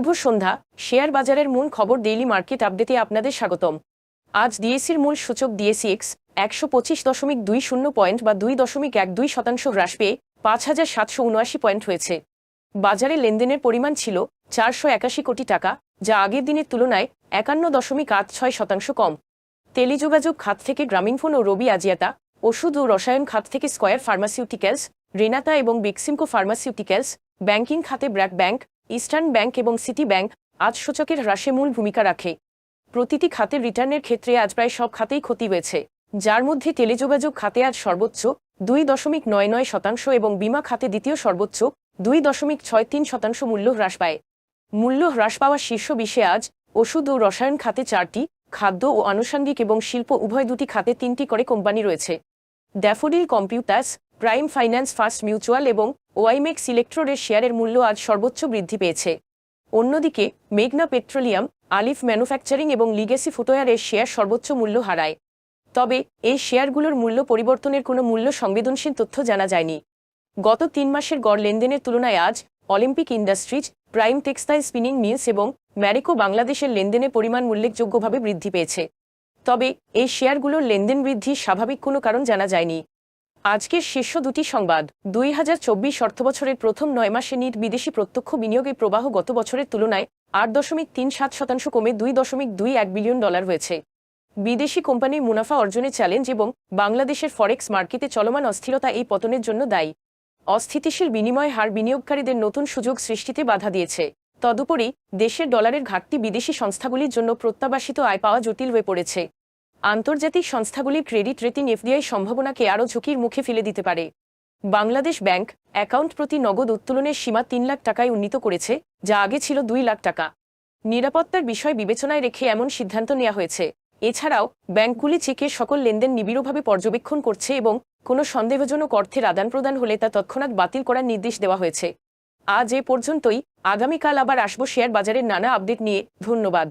শুভ সন্ধ্যা। Share বাজারের মূল খবর ডেইলি মার্কেট আপডেটে আপনাদের স্বাগতম। আজ ডিএসির মূল সূচক ডিএসিএক্স একশো পঁচিশ দশমিক দুই শূন্য পয়েন্ট বা দুই দশমিক এক দুই শতাংশ হ্রাস পেয়ে পাঁচ হাজার সাতশো উনআশি পয়েন্ট হয়েছে। বাজারে লেনদেনের পরিমাণ ছিল চারশো একাশি কোটি টাকা, যা আগের দিনের তুলনায় একান্ন দশমিক আট ছয় শতাংশ কম। টেলিযোগাযোগ খাত থেকে গ্রামীণফোন ও রবি আজিয়াতা, ওষুধ ও রসায়ন খাত থেকে স্কয়ার ফার্মাসিউটিক্যালস রেনাতা এবং বিক্সিমকো ফার্মাসিউটিক্যালস ব্যাংকিং খাতে ব্র্যাক ব্যাংক ইস্টার্ন ব্যাংক এবং সিটি ব্যাংক আজ সূচকের হ্রাসে মূল ভূমিকা রাখে। প্রতিটি খাতের রিটার্নের ক্ষেত্রে আজ প্রায় সব খাতেই ক্ষতি হয়েছে, যার মধ্যে টেলিযোগাযোগ খাতে আজ সর্বোচ্চ দুই দশমিক নয় নয় শতাংশ এবং বিমা খাতে দ্বিতীয় সর্বোচ্চ দুই দশমিক ছয় তিন শতাংশ মূল্য হ্রাস পায়। মূল্য হ্রাস পাওয়া শীর্ষ বিশ্বে আজ ওষুধ ও রসায়ন খাতে চারটি, খাদ্য ও আনুষঙ্গিক এবং শিল্প উভয় দুটি খাতে তিনটি করে কোম্পানি রয়েছে। Daffodil computers, prime finance first mutual এবং ওয়াইমেক্স ইলেকট্রোডের শেয়ারের মূল্য আজ সর্বোচ্চ বৃদ্ধি পেয়েছে। অন্যদিকে, মেঘনা পেট্রোলিয়াম, আলিফ ম্যানুফ্যাকচারিং এবং লিগেসি ফুটওয়ারের শেয়ার সর্বোচ্চ মূল্য হারায়। তবে, এই শেয়ারগুলোর মূল্য পরিবর্তনের কোনো মূল্য সংবেদনশীল তথ্য জানা যায়নি। গত তিন মাসের গড় লেনদেনের তুলনায় আজ, Olympic industries, prime textile spinning mills এবং ম্যারিকো বাংলাদেশের লেনদেনের পরিমাণ উল্লেখযোগ্যভাবে বৃদ্ধি পেয়েছে। তবে, এই শেয়ারগুলোর লেনদেন বৃদ্ধির স্বাভাবিক কোনো কারণ জানা যায়নি। আজকের শীর্ষ দুটি সংবাদ। দুই হাজার চব্বিশ অর্থবছরের প্রথম নয় মাসে নিট বিদেশি প্রত্যক্ষ বিনিয়োগের প্রবাহ গত বছরের তুলনায় আট দশমিক তিন সাত শতাংশ কমে দুই দশমিক দুই এক বিলিয়ন ডলার হয়েছে। বিদেশি কোম্পানির মুনাফা অর্জনের চ্যালেঞ্জ এবং বাংলাদেশের ফরেক্স মার্কেটে চলমান অস্থিরতা এই পতনের জন্য দায়ী। অস্থিতিশীল বিনিময় হার বিনিয়োগকারীদের নতুন সুযোগ সৃষ্টিতে বাধা দিয়েছে। তদুপরি দেশের ডলারের ঘাটতি বিদেশি সংস্থাগুলির জন্য প্রত্যাবাসিত আয় পাওয়া জটিল হয়ে পড়েছে। আন্তর্জাতিক সংস্থাগুলির ক্রেডিট রেটিং এফডিআই সম্ভাবনাকে আরও ঝুঁকির মুখে ফেলে দিতে পারে। বাংলাদেশ ব্যাংক অ্যাকাউন্ট প্রতি নগদ উত্তোলনের সীমা তিন লাখ টাকায় উন্নীত করেছে, যা আগে ছিল দুই লাখ টাকা। নিরাপত্তার বিষয় বিবেচনায় রেখে এমন সিদ্ধান্ত নেওয়া হয়েছে। এছাড়াও, ব্যাংকগুলি চেকের সকল লেনদেন নিবিড়ভাবে পর্যবেক্ষণ করছে এবং কোনো সন্দেহজনক অর্থের আদান প্রদান হলে তা তৎক্ষণাৎ বাতিল করার নির্দেশ দেওয়া হয়েছে। আজ এ পর্যন্তই। আগামীকাল আবার আসব শেয়ার বাজারের নানা আপডেট নিয়ে। ধন্যবাদ।